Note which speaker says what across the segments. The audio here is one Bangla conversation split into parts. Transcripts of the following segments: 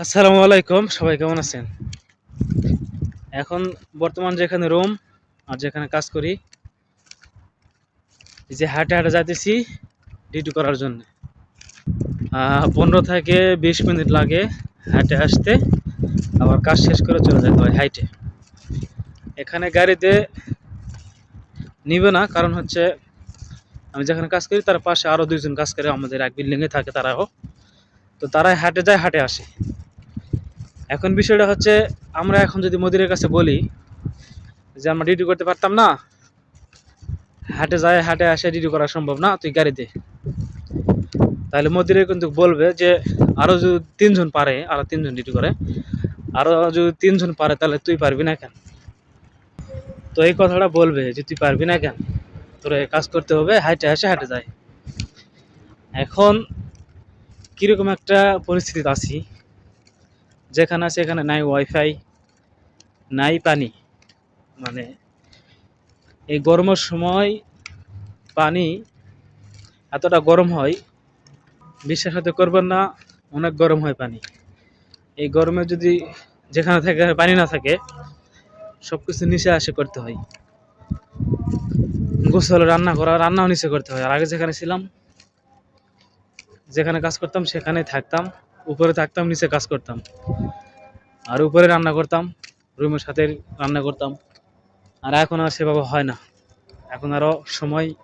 Speaker 1: আসসালামু আলাইকুম, সবাই কেমন আছেন? এখন বর্তমান যেখানে রুম আর যেখানে কাজ করি যে হাটে হাঁটে যাইতেছি ডিউটি করার জন্য। পনেরো থেকে বিশ মিনিট লাগে হাটে আসতে আবার কাজ শেষ করে চলে যেতে হয় হাইটে। এখানে গাড়িতে নিবে না, কারণ হচ্ছে আমি যেখানে কাজ করি তার পাশে আরও দুইজন কাজ করে, আমাদের এক বিল্ডিংয়ে থাকে তারাও। তো তারাই হাটে যায়, হাটে আসে। এখন বিষয়টা হচ্ছে, আমরা এখন যদি মোদিরের কাছে বলি যে আমরা ডিউটি করতে পারতাম না, হাটে যায়, হাটে আসে ডিউটি করা সম্ভব না, তুই গাড়িতে। তাহলে মোদিরে কিন্তু বলবে যে আরও যদি তিনজন পারে আরও তিনজন ডিউটি করে আরও যদি তিনজন পারে, তাহলে তুই পারবি না কেন? তো এই কথাটা বলবে যে, তুই পারবি না কেন? তোর কাজ করতে হবে, হাইটে আসে হাটে যায়। এখন কীরকম একটা পরিস্থিতিতে আছি যেখানে আছে এখানে নাই ওয়াইফাই, নাই পানি। মানে এই গরমের সময় পানি এতটা গরম হয়, বিশ্বাস হতে করবেন না, অনেক গরম হয় পানি। এই গরমে যদি যেখানে থাকে, পানি না থাকে সব কিছু নিচে আসে করতে হয়। গোসল, রান্না করা, রান্নাও নিচে করতে হয়। আর আগে যেখানে ছিলাম, যেখানে কাজ করতাম সেখানে থাকতাম। উপরে থাকতাম, নিচে কাজ করতাম। আর উপরে রান্না করতাম, রুমের সাথে রান্না করতাম। আর এখন আর সেভাবে হয় না। এখন আরও সময়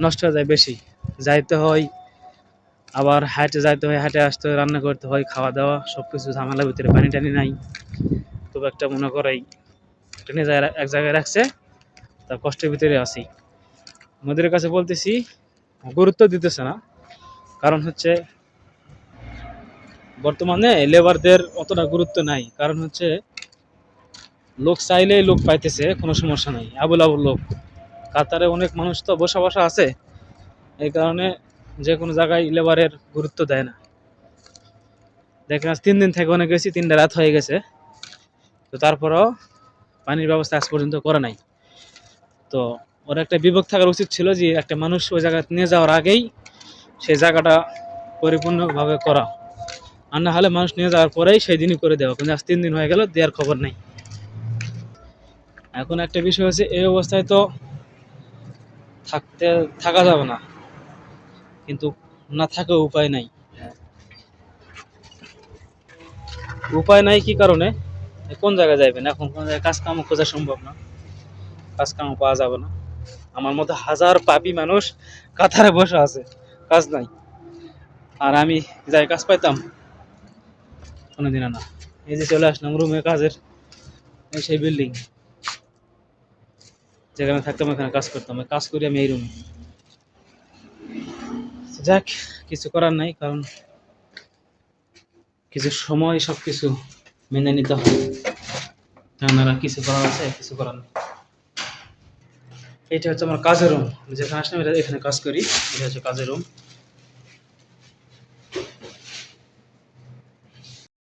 Speaker 1: নষ্ট হয়ে যায় বেশি। যাইতে হয়, আবার হাটে যাইতে হয়, হাটে আসতে রান্না করতে হয়, খাওয়া দাওয়া সব কিছু ঝামেলার ভিতরে পানি টানি নাই। তবু একটা মনে করাই যায় এক জায়গায় রাখছে, তার কষ্টের ভিতরে আছি। আমাদের কাছে বলতেছি, গুরুত্ব দিতেছে না। কারণ হচ্ছে বর্তমানে লেবারদের অতটা গুরুত্ব নাই। কারণ হচ্ছে, লোক চাইলেই লোক পাইতেছে, কোনো সমস্যা নাই। আবুল আবুল লোক। কাতারে অনেক মানুষ তো বসা বসা আছে। এই কারণে যে কোনো জায়গায় লেবারের গুরুত্ব দেয় না। দেখেন, আজ তিন দিন থেকে অনেক গেছি তিনটা রাত হয়ে গেছে। তো তারপরও পানির ব্যবস্থা আজ পর্যন্ত করে নাই। তো ওর একটা বিভোগ থাকার উচিত ছিল যে, একটা মানুষ ওই জায়গায় নিয়ে যাওয়ার আগেই সেই জায়গাটা পরিপূর্ণভাবে করা। আর না হলে মানুষ নিয়ে যাওয়ার পরেই সেই দিনই করে দেওয়া কিন্তু আজ তিন দিন হয়ে গেল, দেওয়ার খবর নেই। এখন একটা বিষয় হচ্ছে, এই অবস্থায় তো থাকতে, থাকা যাবে না। কিন্তু না থাকে উপায় নাই। উপায় নাই কি কারণে? কোন জায়গায় যাইবেন? এখন কোন জায়গায় কাজ কাম খোঁজা সম্ভব না। কাজ কাম পাওয়া যাবে না। আমার মতো হাজার পাপি মানুষ কাতারে বসে আছে, কাজ নাই। আর আমি যাই কাজ পাইতাম কোনোদিন না এই যে চলে আসলাম রুমে কাজের এই সেই বিল্ডিং যেখানে থাকতাম এখানে কাজ করতাম। কাজ করি আমি এই রুমে যাক, কিছু করার নাই, কারণ কিছু সময় সব কিছু মেনে নিতে হবে। আপনারা কিছু করার আছে, কিছু করার নেই। এটা হচ্ছে আমার কাজের রুম যেখানে আসলাম এখানে কাজ করি। এটা হচ্ছে কাজের রুম